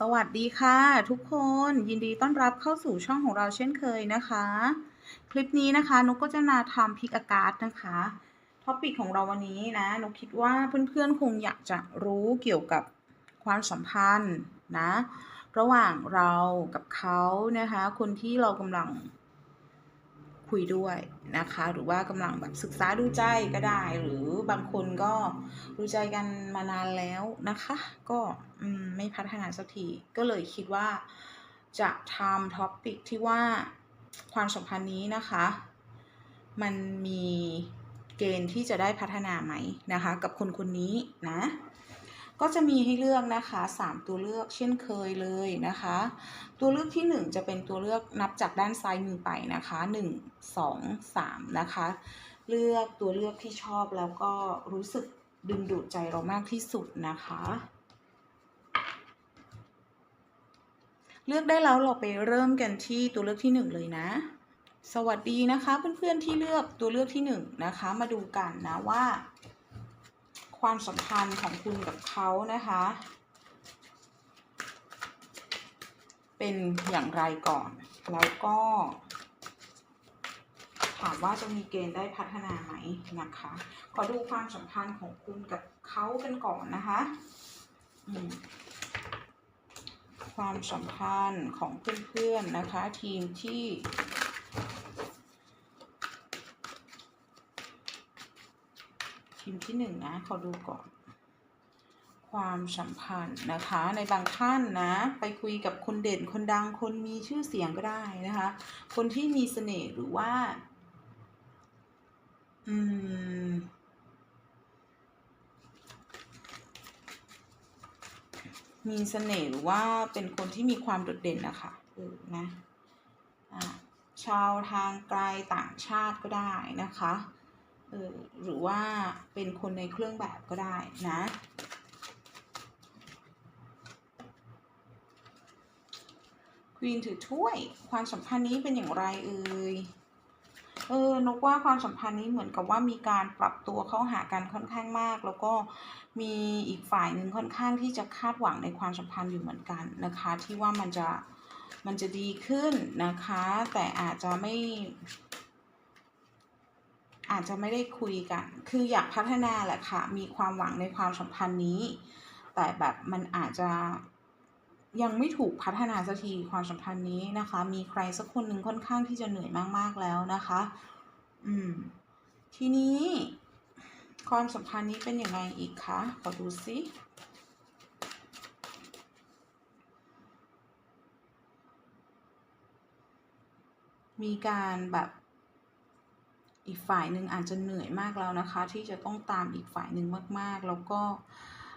สวัสดีค่ะทุกคนยินดีต้อนรับเข้าสู่ช่องของเราเช่นเคยนะคะ คลิปนี้นะคะนกก็จะมาทำพิกอากาศนะคะท็อปิกของเราวันนี้นะนกคิดว่าเพื่อนๆคงอยากจะรู้เกี่ยวกับความสัมพันธ์นะ ระหว่างเรากับเขานะคะ คนที่เรากำลัง คุยด้วยนะคะ หรือว่ากำลังแบบศึกษาดูใจก็ได้ หรือบางคนก็ดูใจกันมานานแล้วนะคะ ก็ไม่พัฒนาสักที ก็เลยคิดว่าจะทำท็อปิกที่ว่าความสัมพันธ์นี้นะคะ มันมีเกณฑ์ที่จะได้พัฒนาไหมนะคะ กับคนคนนี้นะ ก็จะมีให้เลือกนะคะ 3 ตัวเลือกเช่นเคยเลยนะคะ ตัวเลือกที่ 1 จะเป็นตัวเลือกนับจากด้านซ้ายมือไปนะคะ 1 2 3 นะคะ เลือกตัวเลือกที่ชอบแล้วก็รู้สึกดึงดูดใจเรามากที่สุดนะคะ เลือกได้แล้วเราไปเริ่มกันที่ตัวเลือกที่ 1 เลยนะสวัสดีนะคะเพื่อนๆที่เลือกตัวเลือกที่1นะคะมาดูกันนะว่า ความสัมพันธ์ของคุณกับเขานะคะ เป็นอย่างไรก่อน แล้วก็ ถามว่าจะมีเกณฑ์ได้พัฒนาไหมนะคะ ขอดูความสัมพันธ์ของคุณกับเขากันก่อนนะคะความสัมพันธ์ของเพื่อนๆนะคะ ทีมที่ ทีมที่หนึ่งนะขอดูก่อน ความสัมพันธ์นะคะ ในบางท่านนะ ไปคุยกับคนเด่นคนดังคนมีชื่อเสียงก็ได้นะคะ คนที่มีเสน่ห์หรือว่า อืมมีเสน่ห์หรือว่าเป็นคนที่มีความโดดเด่นนะคะเออนะชาวทางไกลต่างชาติก็ได้นะคะ เออหรือว่าเป็นคนในเครื่องแบบก็ได้นะควีนถือถ้วย ความสัมพันธ์นี้เป็นอย่างไรเอ่ยเออนกว่าความสัมพันธ์นี้เหมือนกับว่ามีการปรับตัวเข้าหากันค่อนข้างมาก แล้วก็มีอีกฝ่ายหนึ่งค่อนข้างที่จะคาดหวังในความสัมพันธ์อยู่เหมือนกันนะคะ ที่ว่ามันจะมันจะดีขึ้นนะคะ แต่อาจจะไม่ อาจจะไม่ได้คุยกัน คืออยากพัฒนาแหละค่ะ มีความหวังในความสัมพันธ์นี้ แต่แบบมันอาจจะยังไม่ถูกพัฒนาสักทีความสัมพันธ์นี้นะคะ มีใครสักคนหนึ่งค่อนข้างที่จะเหนื่อยมากๆแล้วนะคะ อืม ทีนี้ความสัมพันธ์นี้เป็นยังไงอีกคะ ขอดูซิมีการแบบ อีกฝ่ายหนึ่งอาจจะเหนื่อยมากแล้วนะคะ ที่จะต้องตามอีกฝ่ายหนึ่งมากๆ แล้วก็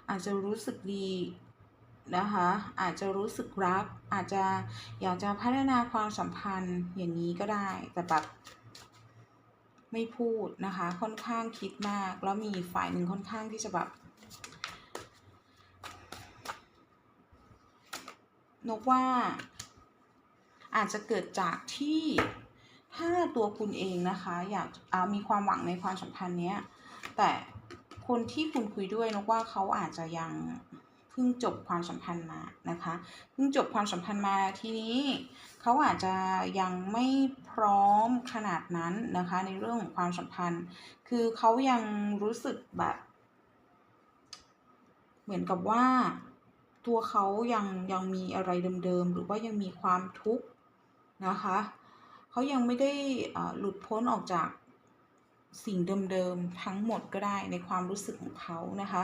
อาจจะรู้สึกดีนะคะอาจจะรู้สึกรัก อาจจะอยากจะพัฒนาความสัมพันธ์อย่างนี้ก็ได้ แต่แบบไม่พูดนะคะ ค่อนข้างคิดมาก แล้วมีฝ่ายหนึ่งค่อนข้างที่จะแบบนกว่าอาจจะเกิดจากที่ ถ้าตัวคุณเองนะคะอยากามีความหวังในความสัมพันธ์เนี้ย แต่คนที่คุณคุยด้วยนกว่าเขาอาจจะยังเพิ่งจบความสัมพันธ์มานะคะเพิ่งจบความสัมพันธ์มาทีนี้ เขาอาจจะยังไม่พร้อมขนาดนั้นนะคะ ในเรื่องของความสัมพันธ์ คือเขายังรู้สึกแบบ เหมือนกับว่าตัวเขายังยังมีอะไรเดิมๆหรือว่ายังมีความทุกข์นะคะ เขายังไม่ได้หลุดพ้นออกจากสิ่งเดิมๆทั้งหมดก็ได้ในความรู้สึกของเขานะคะ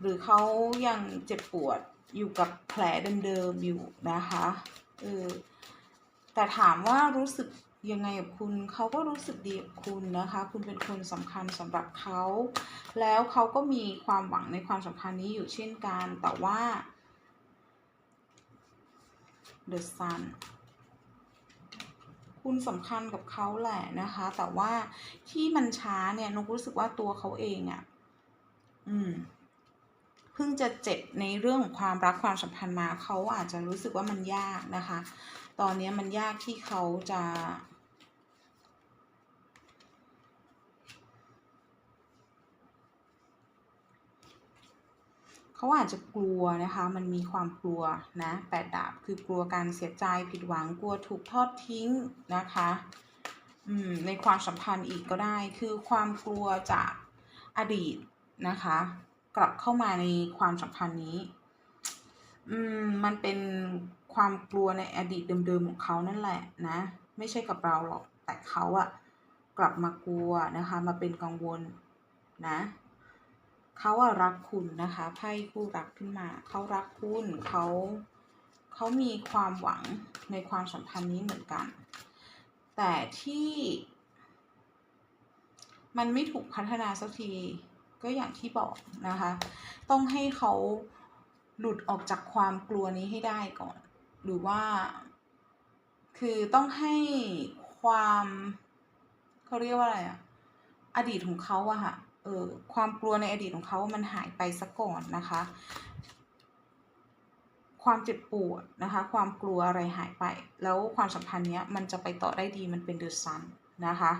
หรือเขายังเจ็บปวดอยู่กับแผลเดิมๆอยู่นะคะเออแต่ถามว่ารู้สึกยังไงกับคุณเขาก็รู้สึกดีกับคุณนะคะ คุณเป็นคนสำคัญสำหรับเขา แล้วเขาก็มีความหวังในความสัมพันธ์นี้อยู่เช่นกัน แต่ว่า The Sun คุณสำคัญกับเขาแหละนะคะ แต่ว่าที่มันช้าเนี่ยนกรู้สึกว่าตัวเขาเองอะ่ะ อืมเพิ่งจะเจ็บในเรื่องของความรักความสัมพันธ์มาเขาอาจจะรู้สึกว่ามันยากนะคะ ตอนนี้มันยากที่เขาจะ เขาอาจจะกลัวนะคะ มันมีความกลัวนะแปดดาบคือกลัวการเสียใจผิดหวังกลัวถูกทอดทิ้งนะคะอืมในความสัมพันธ์อีกก็ได้ คือความกลัวจากอดีตนะคะ กลับเข้ามาในความสัมพันธ์นี้อืมมันเป็นความกลัวในอดีตเดิมๆของเขานั่นแหละนะ ไม่ใช่กับเราหรอกแต่เขาอะกลับมากลัวนะคะ มาเป็นกังวลนะ เขาอะรักคุณนะคะไพ่คู่รักขึ้นมาเขารักคุณเขาเขามีความหวังในความสัมพันธ์นี้เหมือนกัน แต่ที่มันไม่ถูกพัฒนาสักทีก็อย่างที่บอกนะคะ ต้องให้เขาหลุดออกจากความกลัวนี้ให้ได้ก่อน หรือว่า คือต้องให้ความเขาเรียกว่าอะไรอะอดีตของเขาอะค่ะ ออความกลัวในอดีตของเขามันหายไปซะก่อนนะคะ ความเจ็บปวดนะคะ ความกลัวอะไรหายไป แล้วความสัมพันธ์เนี้ยมันจะไปต่อได้ดีมันเป็นเดอะซันนะคะ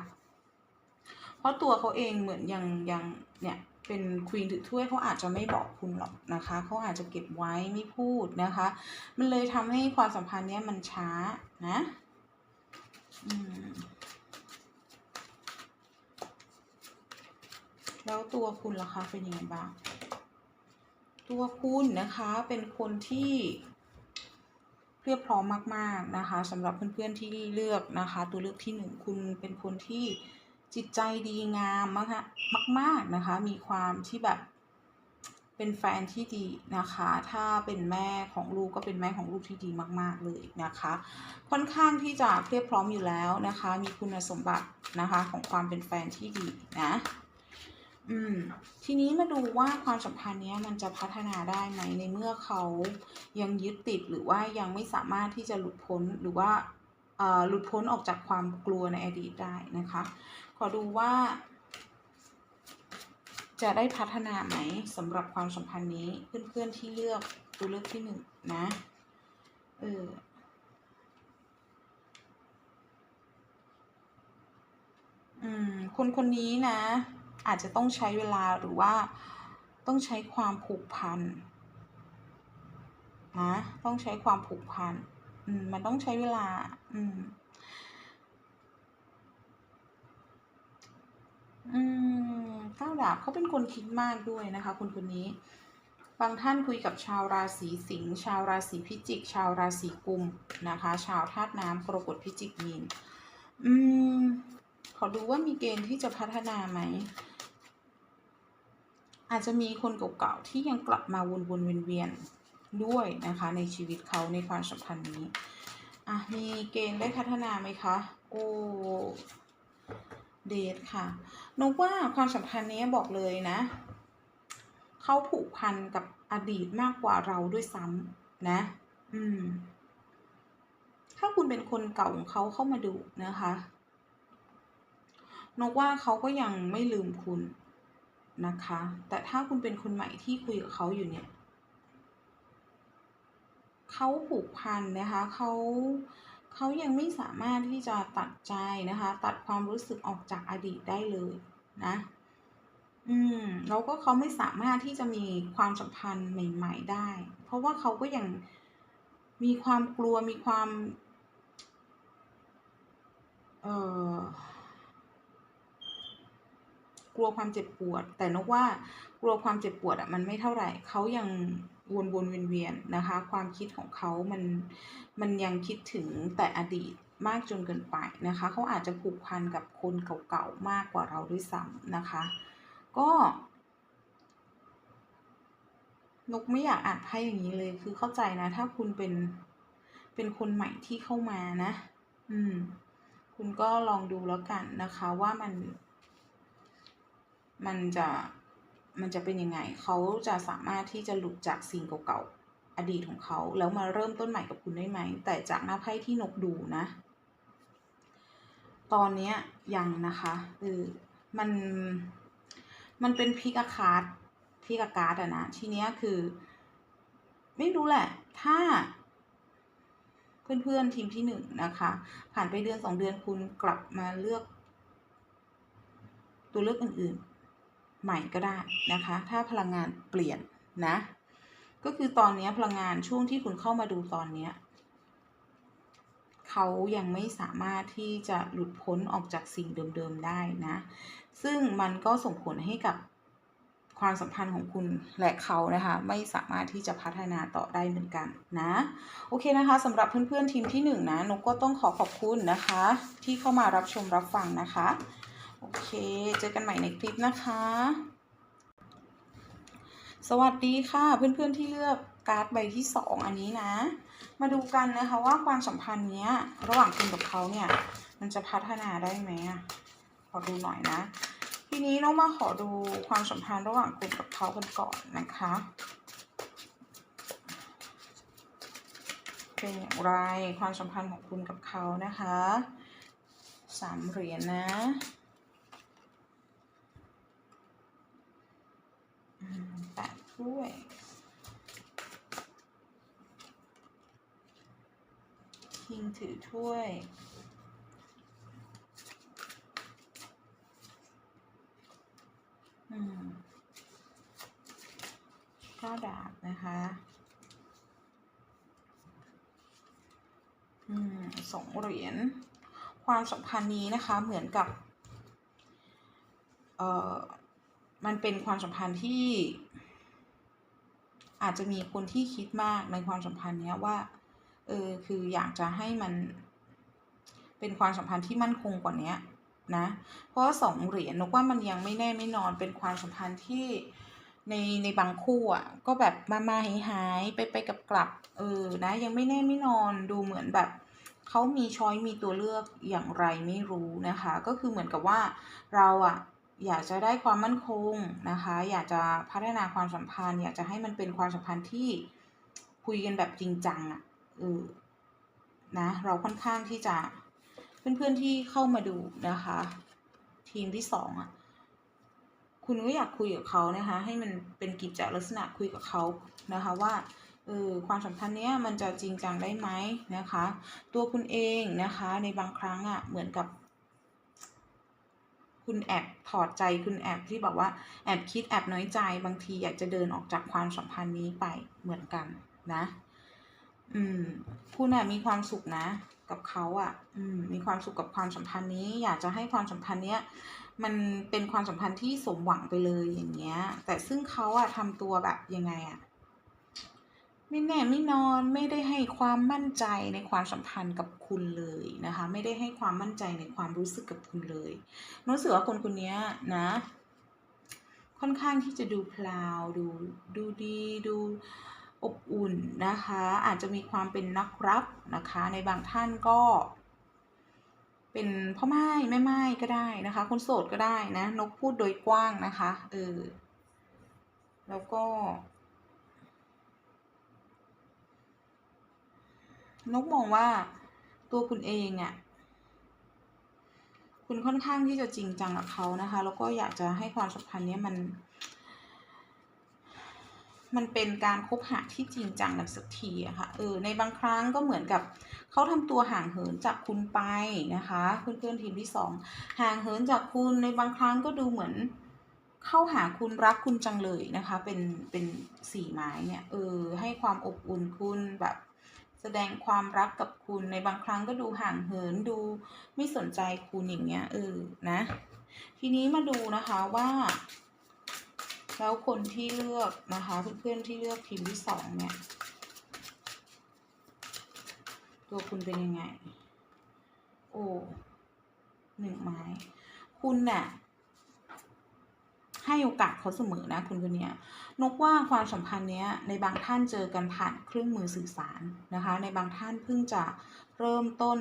เพราะตัวเขาเองเหมือนยังยังเนี่ยเป็นควีนถือถ้วยเขาอาจจะไม่บอกคุณหรอกนะคะเขาอาจจะเก็บไว้ไม่พูดนะคะ มันเลยทำให้ความสัมพันธ์เนี้ยมันช้านะ อืม แล้วตัวคุณล่ะคะเป็นยังไงบ้าง ตัวคุณนะคะเป็นคนที่เพียบพร้อมมาก ๆนะคะสำหรับเพื่อนๆที่เลือกนะคะ ตัวเลือกที่หนึ่งคุณเป็นคนที่จิตใจดีงามมากมากๆนะคะ มีความที่แบบเป็นแฟนที่ดีนะคะ ถ้าเป็นแม่ของลูกก็เป็นแม่ของลูกที่ดีมาก ๆเลยนะคะ ค่อนข้างที่จะเพียบพร้อมอยู่แล้วนะคะ มีคุณสมบัตินะคะของความเป็นแฟนที่ดีนะ อืม ทีนี้มาดูว่าความสัมพันธ์เนี้ยมันจะพัฒนาได้ไหมในเมื่อเขายังยึดติดหรือว่ายังไม่สามารถที่จะหลุดพ้นหรือว่าหลุดพ้นออกจากความกลัวในอดีตได้นะคะ ขอดูว่า จะได้พัฒนาไหมสำหรับความสัมพันธ์นี้เพื่อนๆที่เลือกตัวเลือกที่หนึ่งนะเอออืมคนคนนี้นะ อาจจะต้องใช้เวลาหรือว่าต้องใช้ความผูกพันนะต้องใช้ความผูกพันอืมมันต้องใช้เวลา อืม อืมเก้าดาบเขาเป็นคนคิดมากด้วยนะคะคนคนนี้ บางท่านคุยกับชาวราศีสิงห์ชาวราศีพิจิก ชาวราศีกุมนะคะ ชาวธาตุน้ำกรกฎพิจิกมีน อืม ขอดูว่ามีเกณฑ์ที่จะพัฒนาไหม อาจจะมีคนเก่าๆที่ยังกลับมาวนๆเวียนๆด้วยนะคะในชีวิตเขาในความสัมพันธ์นี้อะมีเกณฑ์ได้พัฒนาไหมคะ โอ้เดทค่ะนกว่าความสัมพันธ์นี้บอกเลยนะ เขาผูกพันกับอดีตมากกว่าเราด้วยซ้ำนะ อืม ถ้าคุณเป็นคนเก่าของเขาเข้ามาดูนะคะนกว่าเขาก็ยังไม่ลืมคุณ นะคะ แต่ถ้าคุณเป็นคนใหม่ที่คุยกับเขาอยู่เนี่ยเขาผูกพันนะคะเขาเขายังไม่สามารถที่จะตัดใจนะคะ ตัดความรู้สึกออกจากอดีตได้เลยนะ อืมแล้วก็เขาไม่สามารถที่จะมีความสัมพันธ์ใหม่ ๆได้ เพราะว่าเขาก็ยังมีความกลัวมีความ เอ่อ กลัวความเจ็บปวด แต่นกว่ากลัวความเจ็บปวดอะมันไม่เท่าไหร่เขายังวนๆเวียนๆนะคะ ความคิดของเขามันมันยังคิดถึงแต่อดีตมากจนเกินไปนะคะ เขาอาจจะผูกพันกับคนเก่าๆมากกว่าเราด้วยซ้ำนะคะ ก็นกไม่อยากอ่านไพ่อย่างนี้เลย คือเข้าใจนะ ถ้าคุณเป็นเป็นคนใหม่ที่เข้ามานะ อืม คุณก็ลองดูแล้วกันนะคะ ว่ามัน มันจะมันจะเป็นยังไง เขาจะสามารถที่จะหลุดจากสิ่งเก่าๆ อดีตของเขา แล้วมาเริ่มต้นใหม่กับคุณได้ไหม แต่จากหน้าไพ่ที่นกดูนะ ตอนนี้ยังนะคะเออมันมันเป็นพิกาคาร์ดพิกาการ์ดอะนะ ทีเนี้ยคือ ไม่รู้แหละ ถ้า เพื่อนๆทีมที่หนึ่งนะคะ ผ่านไปเดือนสองเดือนคุณกลับมาเลือก ตัวเลือกอื่นๆ ใหม่ก็ได้นะคะ ถ้าพลังงานเปลี่ยนนะ ก็คือตอนนี้พลังงานช่วงที่คุณเข้ามาดูตอนนี้เขายังไม่สามารถที่จะหลุดพ้นออกจากสิ่งเดิมๆได้นะ ซึ่งมันก็ส่งผลให้กับความสัมพันธ์ของคุณและเขานะคะ ไม่สามารถที่จะพัฒนาต่อได้เหมือนกันนะ โอเคนะคะสำหรับเพื่อนๆทีมที่หนึ่งนะนกก็ต้องขอขอบคุณนะคะ ที่เข้ามารับชมรับฟังนะคะ โอเค เจอกันใหม่ในคลิปนะคะ สวัสดีค่ะ เพื่อนๆที่เลือกการ์ดใบที่สองอันนี้นะ มาดูกันนะคะว่าความสัมพันธ์เนี้ย ระหว่างคุณกับเขาเนี่ย มันจะพัฒนาได้ไหมอะขอดูหน่อยนะ ทีนี้น้องมาขอดูความสัมพันธ์ระหว่างคุณกับเขากันก่อนนะคะเป็นอย่างไรความสัมพันธ์ของคุณกับเขานะคะสามเหรียญนะ อืมแปดถ้วยคิงถือถ้วยอืมก้าดาบนะคะอืมสองเหรียญ ความสัมพันธ์นี้นะคะเหมือนกับ เอ่อ มันเป็นความสัมพันธ์ที่ อาจจะมีคนที่คิดมากในความสัมพันธ์เนี้ยว่า เออคืออยากจะให้มัน เป็นความสัมพันธ์ที่มั่นคงกว่านี้นะ เพราะสองเหรียญนกว่ามันยังไม่แน่ไม่นอนเป็นความสัมพันธ์ที่ในในบางคู่อะ ก็แบบมามาหายหายไปไปกับกลับ เออนะ ยังไม่แน่ไม่นอนดูเหมือนแบบเขามีช้อยมีตัวเลือกอย่างไรไม่รู้นะคะ ก็คือเหมือนกับว่าเราอะ อยากจะได้ความมั่นคงนะคะ อยากจะพัฒนาความสัมพันธ์ อยากจะให้มันเป็นความสัมพันธ์ที่คุยกันแบบจริงจังอะเออนะเราค่อนข้างที่จะเพื่อนๆที่เข้ามาดูนะคะ ทีมที่สองอะคุณก็อยากคุยกับเขานะคะ ให้มันเป็นกิจจลักษณะคุยกับเขานะคะว่าเออความสัมพันธ์เนี้ยมันจะจริงจังได้ไหมนะคะ ตัวคุณเองนะคะในบางครั้งอะเหมือนกับ คุณแอบถอดใจคุณแอบที่แบบว่าแอบคิดแอบน้อยใจบางทีอยากจะเดินออกจากความสัมพันธ์นี้ไปเหมือนกันนะ อืมคุณอะมีความสุขนะ กับเขาอะอืม มีความสุขกับความสัมพันธ์นี้ อยากจะให้ความสัมพันธ์เนี้ยมันเป็นความสัมพันธ์ที่สมหวังไปเลยอย่างเงี้ย แต่ซึ่งเขาอะทำตัวแบบยังไงอะ ไม่แน่ไม่นอนไม่ได้ให้ความมั่นใจในความสัมพันธ์กับคุณเลยนะคะ ไม่ได้ให้ความมั่นใจในความรู้สึกกับคุณเลยรู้สึกว่าคนคนนี้นะ ค่อนข้างที่จะดูพลาวดูดูดีดูอบอุ่นนะคะ อาจจะมีความเป็นนักรับนะคะ ในบางท่านก็ เป็นพ่อไม้แม่ไม้ก็ได้นะคะ คนโสดก็ได้นะ นกพูดโดยกว้างนะคะเออแล้วก็ นกมองว่าตัวคุณเองอะ่ะคุณค่อนข้างที่จะจริงจังกับเขานะคะ แล้วก็อยากจะให้ความสัมพันธ์เนี้ยมัน มันเป็นการคบหาที่จริงจังกันสักทีอะค่ะเออในบางครั้งก็เหมือนกับเขาทำตัวห่างเหินจากคุณไปนะคะเพื่อนๆทีมที่สองห่างเหินจากคุณในบางครั้งก็ดูเหมือนเข้าหาคุณรักคุณจังเลยนะคะ เป็นเป็นสี่ไม้เนี่ยเออให้ความอบอุ่นคุณแบบ แสดงความรักกับคุณในบางครั้งก็ดูห่างเหินดูไม่สนใจคุณอย่างเงี้ยเออนะ ทีนี้มาดูนะคะว่าแล้วคนที่เลือกนะคะเพื่อนๆที่เลือกทีมที่สองเนี่ย ตัวคุณเป็นยังไง โอ้หนึ่งไม้ คุณน่ะให้โอกาสเขาเสมอนะคุณคนเนี้ย นกว่าความสัมพันธ์เนี้ยในบางท่านเจอกันผ่านเครื่องมือสื่อสารนะคะ ในบางท่านเพิ่งจะเริ่มต้น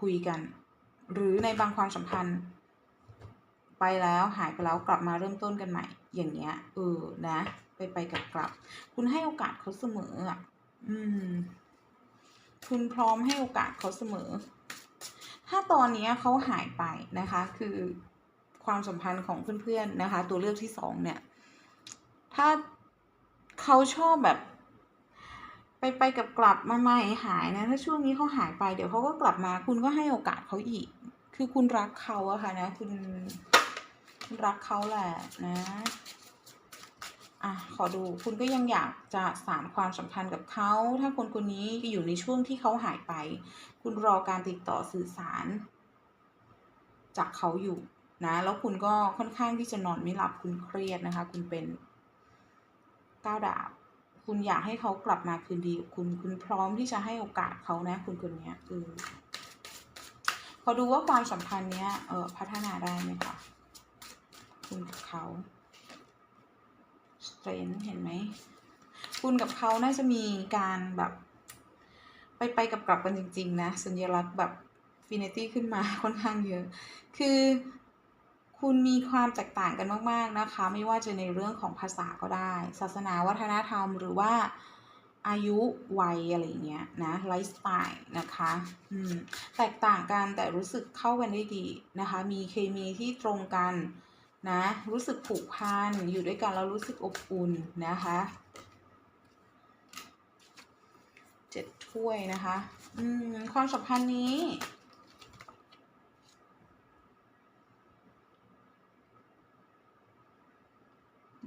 คุยกัน หรือในบางความสัมพันธ์ ไปแล้วหายไปแล้วกลับมาเริ่มต้นกันใหม่ อย่างเงี้ยเออนะ ไปไปกลับกลับ คุณให้โอกาสเขาเสมออะอืม คุณพร้อมให้โอกาสเขาเสมอ ถ้าตอนนี้เขาหายไปนะคะ คือ ความสัมพันธ์ของเพื่อนๆนะคะ ตัวเลือกที่สองเนี่ย ถ้าเขาชอบแบบ ไปไปกับกลับมาไม่หายนะ ถ้าช่วงนี้เขาหายไปเดี๋ยวเขาก็กลับมา คุณก็ให้โอกาสเขาอีก คือคุณรักเขาอะค่ะนะ คุณคุณรักเขาแหละนะอะขอดูคุณก็ยังอยากจะสานความสัมพันธ์กับเขา ถ้าคนคนนี้อยู่ในช่วงที่เขาหายไป คุณรอการติดต่อสื่อสาร จากเขาอยู่ นะแล้วคุณก็ค่อนข้างที่จะนอนไม่หลับคุณเครียดนะคะ คุณเป็นก้าวดาบ คุณอยากให้เขากลับมาคืนดีกับคุณคุณพร้อมที่จะให้โอกาสเขานะ คุณคนนี้ยเออขอดูว่าความสัมพันธ์เนี้ยเออพัฒนาได้ไหมคะคุณกับเขาสเตรนเห็นไหมคุณกับเขาน่าจะมีการแบบ ไปไปกับกลับกันจริง ๆ นะ สัญลักษณ์แบบฟินิตี้ขึ้นมาค่อนข้างเยอะ คือ คุณมีความแตกต่างกันมาก ๆ นะคะ ไม่ว่าจะในเรื่องของภาษาก็ได้ ศาสนาวัฒนธรรมหรือว่าอายุวัยอะไรเงี้ยนะไลฟ์สไตล์นะคะอืมแตกต่างกันแต่รู้สึกเข้ากันได้ดีนะคะ มีเคมีที่ตรงกันนะรู้สึกผูกพันอยู่ด้วยกันแล้วรู้สึกอบอุ่นนะคะเจ็ดถ้วยนะคะ อืมความสัมพันธ์นี้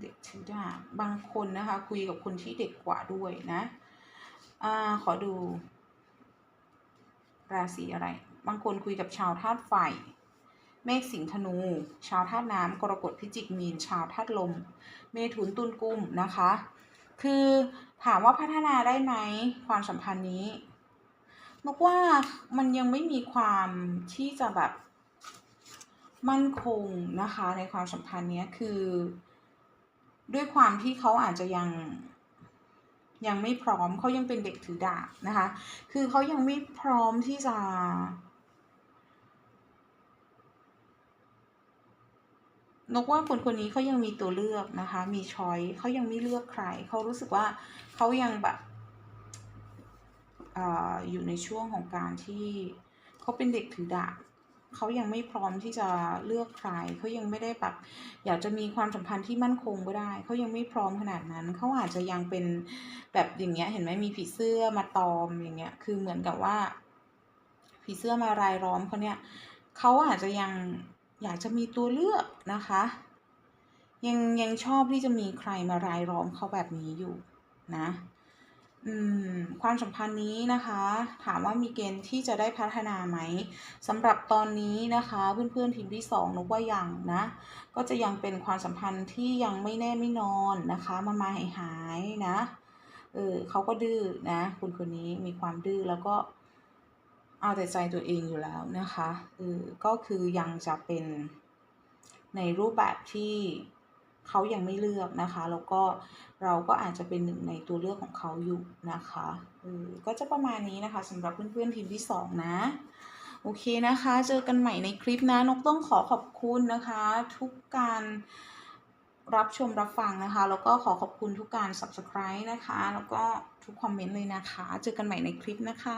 เด็กถือดาบบางคนนะคะ คุยกับคนที่เด็กกว่าด้วยนะอ่าขอดู ราศีอะไร บางคนคุยกับชาวธาตุไฟ เมษสิงธนู ชาวธาตุน้ำกรกฎพิจิกมีน ชาวธาตุลม เมถุนตุลกุมนะคะ คือถามว่าพัฒนาได้ไหมความสัมพันธ์นี้นกว่ามันยังไม่มีความที่จะแบบมั่นคงนะคะในความสัมพันธ์เนี้ยคือ ด้วยความที่เขาอาจจะยังยังไม่พร้อมเขายังเป็นเด็กถือดาบนะคะ คือเขายังไม่พร้อมที่จะนกว่าคนคนนี้เขายังมีตัวเลือกนะคะ มีช้อยเขายังไม่เลือกใคร เขารู้สึกว่าเขายังแบบอาอยู่ในช่วงของการที่เขาเป็นเด็กถือดาบ เขายังไม่พร้อมที่จะเลือกใครเขายังไม่ได้แบบอยากจะมีความสัมพันธ์ที่มั่นคงก็ได้เขายังไม่พร้อมขนาดนั้นเขาอาจจะยังเป็นแบบอย่างเงี้ยเห็นไหมมีผีเสื้อมาตอมอย่างเงี้ยคือเหมือนกับว่า ผีเสื้อมารายล้อมเขาเนี่ยเขาอาจจะยังอยากจะมีตัวเลือกนะคะ ยังยังชอบที่จะมีใครมารายล้อมเขาแบบนี้อยู่นะ อืมความสัมพันธ์นี้นะคะ ถามว่ามีเกณฑ์ที่จะได้พัฒนาไหมสำหรับตอนนี้นะคะ เพื่อนๆทีมที่สองนกว่ายังนะ ก็จะยังเป็นความสัมพันธ์ที่ยังไม่แน่ไม่นอนนะคะมามาหายหายๆนะเออเขาก็ดื้อนะ คุณคนนี้มีความดื้อแล้วก็เอาแต่ใจตัวเองอยู่แล้วนะคะเออก็คือยังจะเป็นในรูปแบบที่ เขายังไม่เลือกนะคะ แล้วก็เราก็อาจจะเป็นหนึ่งในตัวเลือกของเขาอยู่นะคะเออก็จะประมาณนี้นะคะสำหรับเพื่อนๆทีมที่สองนะโอเคนะคะ เจอกันใหม่ในคลิปนะ นกต้องขอขอบคุณนะคะ ทุกการรับชมรับฟังนะคะ แล้วก็ขอขอบคุณทุกการ subscribe นะคะ แล้วก็ทุกคอมเมนต์เลยนะคะ เจอกันใหม่ในคลิปนะคะ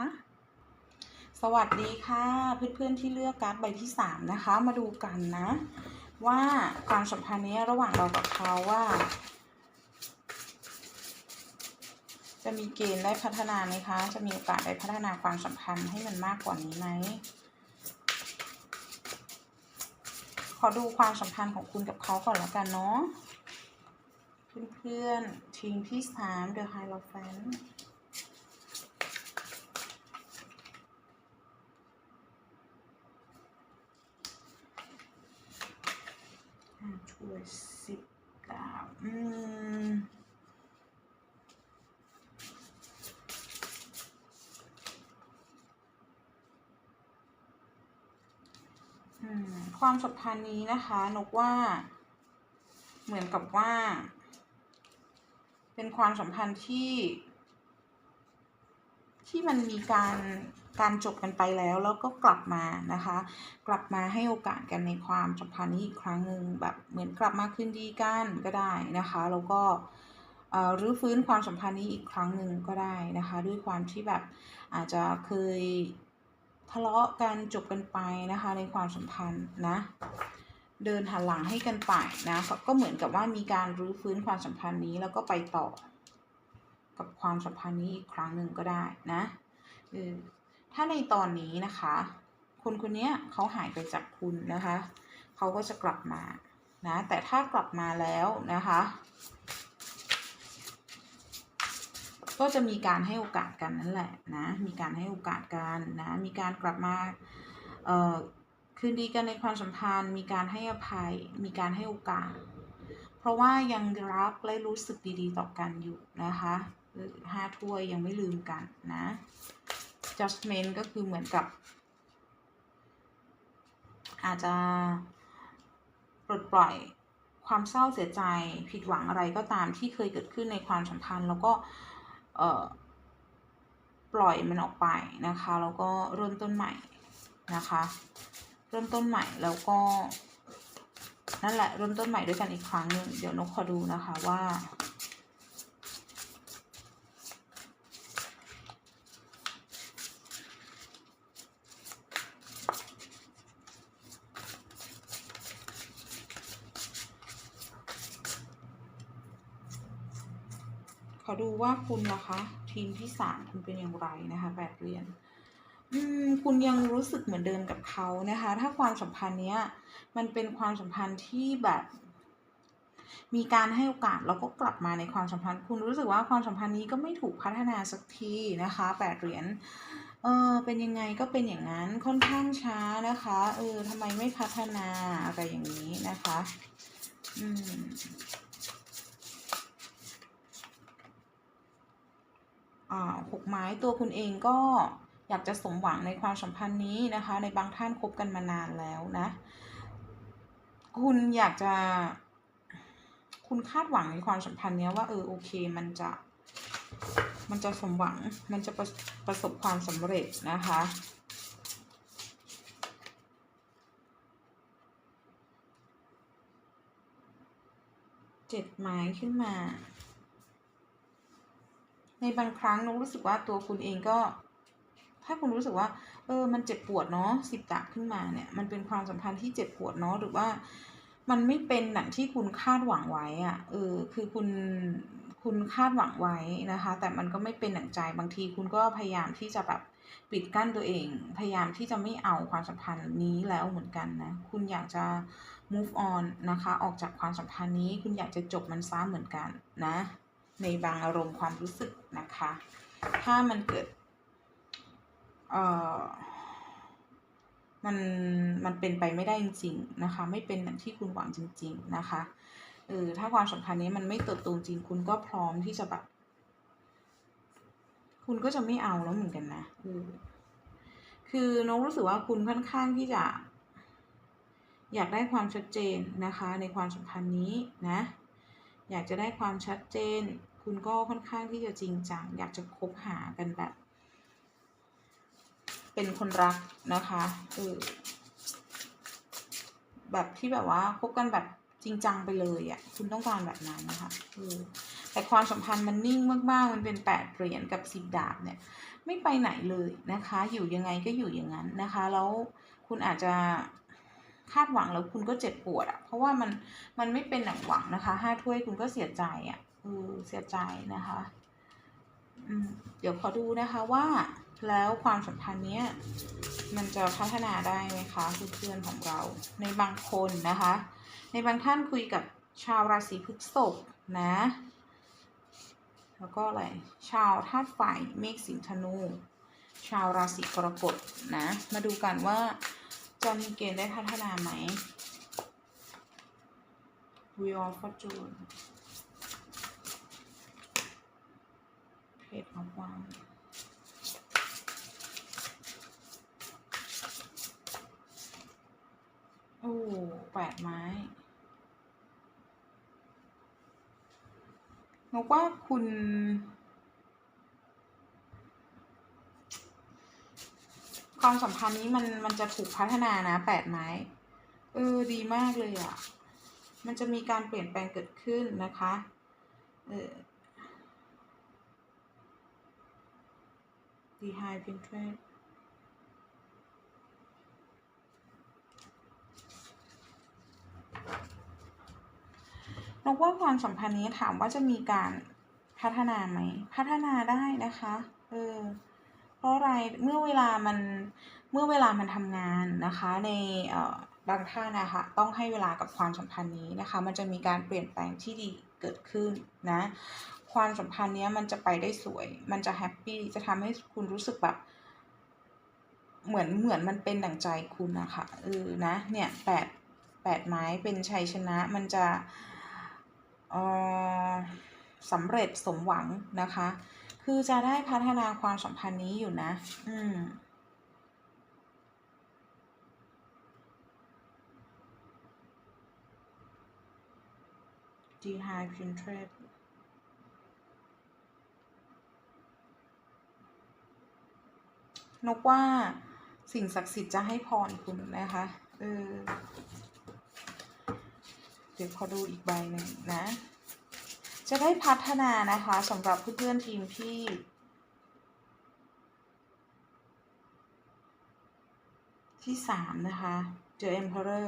สวัสดีค่ะ เพื่อนๆที่เลือกการ์ดใบที่สามนะคะ มาดูกันนะ ว่าความสัมพันธ์นี้ระหว่างเรากับเขาว่า จะมีเกณฑ์ได้พัฒนาไหมคะ จะมีโอกาสได้พัฒนาความสัมพันธ์ให้มันมากกว่านี้ไหมขอดูความสัมพันธ์ของคุณกับเขาก่อนแล้วกันเนาะเพื่อนๆทีมที่สาม The Hierophant ห้าถ้ว ยสิบดาวอืมอืมความสัมพันธ์นี้นะคะนกว่า เหมือนกับว่า เป็นความสัมพันธ์ที่ ที่มันมีการ การจบกันไปแล้วแล้วก็กลับมานะคะ กลับมาให้โอกาสกันในความสัมพันธ์นี้อีกครั้งหนึ่งแบบเหมือนกลับมาคืนดีกันก็ได้นะคะแล้วก็รื้อฟื้นความสัมพันธ์นี้อีกครั้งหนึ่งก็ได้นะคะ ด้วยความที่แบบอาจจะเคยทะเลาะกันจบกันไปนะคะในความสัมพันธ์นะเดินหันหลังให้กันไปนะก็เหมือนกับว่ามีการรื้อฟื้นความสัมพันธ์นี้แล้วก็ไปต่อ กับความสัมพันธ์นี้อีกครั้งหนึ่งก็ได้นะเออ ถ้าในตอนนี้นะคะ คนคนนี้เขาหายไปจากคุณนะคะ เขาก็จะกลับมานะ แต่ถ้ากลับมาแล้วนะคะ ก็จะมีการให้โอกาสกันนั่นแหละนะ มีการให้โอกาสกันนะ มีการกลับมาเอ่อคืนดีกันในความสัมพันธ์ มีการให้อภัย มีการให้โอกาส เพราะว่ายังรักและรู้สึกดีๆ ต่อกันอยู่นะคะห้าถ้วยยังไม่ลืมกันนะ judgment ก็คือเหมือนกับ อาจจะปลดปล่อยความเศร้าเสียใจผิดหวังอะไรก็ตามที่เคยเกิดขึ้นในความสัมพันธ์ แล้วก็ปล่อยมันออกไปนะคะ แล้วก็เริ่มต้นใหม่นะคะ เริ่มต้นใหม่แล้วก็นั่นแหละเริ่มต้นใหม่ด้วยกันอีกครั้งหนึ่งเดี๋ยวนกขอดูนะคะว่า ดูว่าคุณล่ะคะ ทีมที่สามคุณเป็นอย่างไรนะคะแปดเหรียญคุณยังรู้สึกเหมือนเดิมกับเขานะคะ ถ้าความสัมพันธ์เนี้ย มันเป็นความสัมพันธ์ที่แบบ มีการให้โอกาสแล้วก็กลับมาในความสัมพันธ์ คุณรู้สึกว่าความสัมพันธ์นี้ก็ไม่ถูกพัฒนาสักทีนะคะแปดเหรียญเออเป็นยังไงก็เป็นอย่างนั้นค่อนข้างช้านะคะเออทำไมไม่พัฒนาอะไรอย่างนี้นะคะ อืม อ่า หกไม้ตัวคุณเองก็อยากจะสมหวังในความสัมพันธ์นี้นะคะ ในบางท่านคบกันมานานแล้วนะ คุณอยากจะ คุณคาดหวังในความสัมพันธ์นี้ว่าเออโอเคมันจะ มันจะสมหวังมันจะประประสบความสำเร็จนะคะเจ็ดไม้ขึ้นมา ในบางครั้งนุกรู้สึกว่าตัวคุณเองก็ ถ้าคุณรู้สึกว่า เออ มันเจ็บปวดเนาะสิบดาบขึ้นมาเนี่ย มันเป็นความสัมพันธ์ที่เจ็บปวดเนาะหรือว่ามันไม่เป็นอย่างที่คุณคาดหวังไว้อะเออ คือคุณ คุณคาดหวังไว้นะคะ แต่มันก็ไม่เป็นอย่างใจ บางทีคุณก็พยายามที่จะแบบปิดกั้นตัวเอง พยายามที่จะไม่เอาความสัมพันธ์นี้แล้วเหมือนกันนะ คุณอยากจะ move on นะคะ ออกจากความสัมพันธ์นี้ คุณอยากจะจบมันซ้ำเหมือนกันนะ ในบางอารมณ์ความรู้สึกนะคะ ถ้ามันเกิด เอ่อ มัน มันเป็นไปไม่ได้จริง ๆ นะคะ ไม่เป็นอย่างที่คุณหวังจริง ๆ นะคะ เออ ถ้าความสัมพันธ์นี้มันไม่เติบโตจริง คุณก็พร้อมที่จะแบบ คุณก็จะไม่เอาแล้วเหมือนกันนะเออคือนกรู้สึกว่าคุณค่อนข้างที่จะ อยากได้ความชัดเจนนะคะ ในความสัมพันธ์นี้นะ อยากจะได้ความชัดเจน คุณก็ค่อนข้างที่จะจริงจัง อยากจะคบหากันแบบ เป็นคนรักนะคะเออแบบที่แบบว่าคบกันแบบจริงจังไปเลยอะ่ะคุณต้องการแบบนั้นนะคะเออแต่ความสัมพันธ์มันนิ่งมากๆ มันเป็นแปดเหรียญกับสิบดาบเนี่ย ไม่ไปไหนเลยนะคะ อยู่ยังไงก็อยู่อย่างนั้นนะคะ แล้วคุณอาจจะ คาดหวังแล้วคุณก็เจ็บปวดอะ่ะเพราะว่ามันมันไม่เป็นหนังหวังนะคะห้าถ้วยคุณก็เสียใจอะ่ะเออเสียใจนะคะอืมเดี๋ยวขอดูนะคะว่าแล้วความสัมพันธ์เนี้ยมันจะพัฒนาได้ไหมคะเพื่อนๆของเรา ในบางคนนะคะ ในบางท่านคุยกับชาวราศีพฤษภนะ แล้วก็อะไรชาวธาตุไฟเมษสิงธนู ชาวราศีกรกฎนะ มาดูกันว่า จะมีเกณฑ์ได้พัฒนาไหม w e of fortune Page of Wands โอ้แปดไม้นกว่าคุณ ความสัมพันธ์นี้มันมันจะถูกพัฒนานะแปดไม้เออดีมากเลยอะ่ะ มันจะมีการเปลี่ยนแปลงเกิดขึ้นนะคะเออดีไฮพินเทรดนกว่าความสัมพันธ์นี้ถามว่าจะมีการพัฒนาไหม พัฒนาได้นะคะ เออ ราะอะไรเมื่อเวลามันเมื่อเวลามันทำงานนะคะในบางท่านนะคะต้องให้เวลากับความสัมพันธ์นี้นะคะ มันจะมีการเปลี่ยนแปลงที่ดีเกิดขึ้นนะความสัมพันธ์เนี้ยมันจะไปได้สวย มันจะแฮปปี้จะทำให้คุณรู้สึกแบบเหมือนเหมือนมันเป็นดั่งใจคุณนะค่ะเออนะเนี่ยแปดแปดไม้เป็นชัยชนะมันจะเอ่อสำเร็จสมหวังนะคะ คือจะได้พัฒนาความสัมพันธ์นี้อยู่นะ อืม The High Priestess นกว่าสิ่งศักดิ์สิทธิ์จะให้พรคุณนะคะ เออ เดี๋ยวขอดูอีกใบหนึ่งนะ จะได้พัฒนานะคะสำหรับเพื่อนๆทีมพี่ที่สามนะคะ The Emperor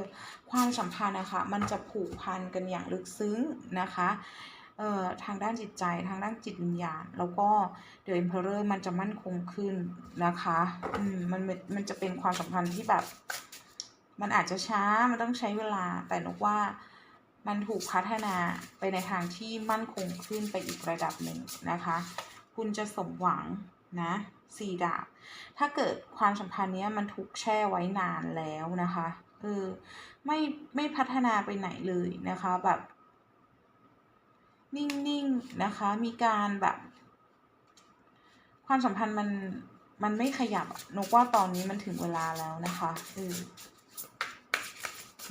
ความสัมพันธ์นะคะมันจะผูกพันกันอย่างลึกซึ้งนะคะเอ่อทางด้านจิตใจทางด้านจิตวิญญาณ แล้วก็ The Emperor มันจะมั่นคงขึ้นนะคะอืมมันมันมันจะเป็นความสัมพันธ์ที่แบบ มันอาจจะช้ามันต้องใช้เวลาแต่นกว่า มันถูกพัฒนาไปในทางที่มั่นคงขึ้นไปอีกระดับหนึ่งนะคะ คุณจะสมหวังนะสี่ดาบ ถ้าเกิดความสัมพันธ์เนี้ยมันถูกแช่ไว้นานแล้วนะคะเออไม่ไม่พัฒนาไปไหนเลยนะคะแบบ นิ่งๆนะคะมีการแบบ ความสัมพันธ์มันมันไม่ขยับนกว่าตอนนี้มันถึงเวลาแล้วนะคะเออ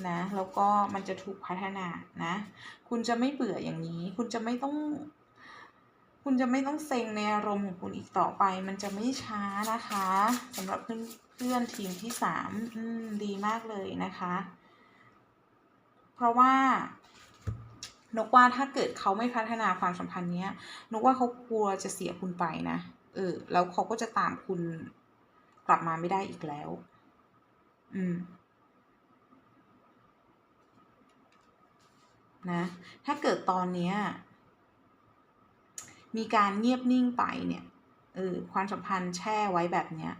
นะแล้วก็มันจะถูกพัฒนานะ คุณจะไม่เบื่ออย่างนี้ คุณจะไม่ต้อง คุณจะไม่ต้องเซ็งในอารมณ์ของคุณอีกต่อไป มันจะไม่ช้านะคะสำหรับเพื่อนเพื่อนทีมที่สามอืมดีมากเลยนะคะ เพราะว่านกว่าถ้าเกิดเขาไม่พัฒนาความสัมพันธ์เนี้ยนกว่าเขากลัวจะเสียคุณไปนะเออ แล้วเขาก็จะตามคุณกลับมาไม่ได้อีกแล้ว อืม นะถ้าเกิดตอนเนี้ยมีการเงียบนิ่งไปเนี่ยเออความสัมพันธ์แช่ไว้แบบเนี้ย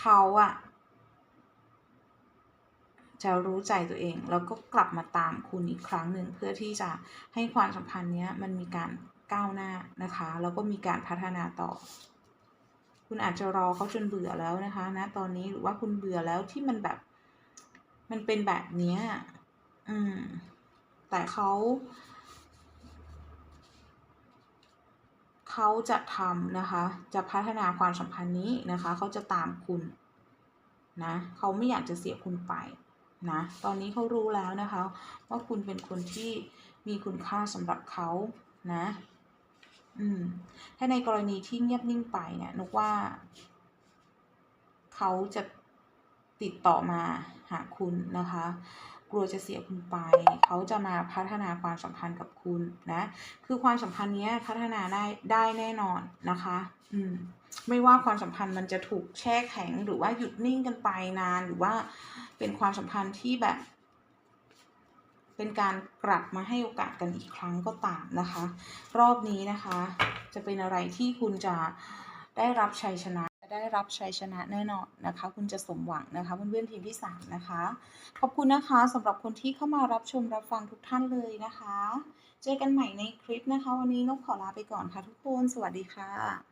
เขาอะจะรู้ใจตัวเอง แล้วก็กลับมาตามคุณอีกครั้งหนึ่งเพื่อที่จะให้ความสัมพันธ์เนี้ยมันมีการก้าวหน้านะคะ แล้วก็มีการพัฒนาต่อ คุณอาจจะรอเขาจนเบื่อแล้วนะคะณตอนนี้หรือว่าคุณเบื่อแล้วที่มันแบบ มันเป็นแบบเนี้ยอืม แต่เขาเขาจะทำนะคะ จะพัฒนาความสัมพันธ์นี้นะคะ เขาจะตามคุณนะเขาไม่อยากจะเสียคุณไปนะ ตอนนี้เขารู้แล้วนะคะ ว่าคุณเป็นคนที่มีคุณค่าสำหรับเขานะ อืม ถ้าในกรณีที่เงียบนิ่งไปเนี่ยนึกว่า เขาจะติดต่อมาหาคุณนะคะ กลัวจะเสียคุณไป เขาจะมาพัฒนาความสัมพันธ์กับคุณนะ คือความสัมพันธ์นี้พัฒนาได้ได้แน่นอนนะคะ อืม ไม่ว่าความสัมพันธ์มันจะถูกแช่แข็งหรือว่าหยุดนิ่งกันไปนาน หรือว่าเป็นความสัมพันธ์ที่แบบ เป็นการกลับมาให้โอกาสกันอีกครั้งก็ตามนะคะ รอบนี้นะคะ จะเป็นอะไรที่คุณจะได้รับชัยชนะ ได้รับชัยชนะแน่นอนนะคะ คุณจะสมหวังนะคะเพื่อนๆทีมที่สามนะคะ ขอบคุณนะคะสำหรับคนที่เข้ามารับชมรับฟังทุกท่านเลยนะคะ เจอกันใหม่ในคลิปนะคะ วันนี้นกขอลาไปก่อนค่ะทุกคน สวัสดีค่ะ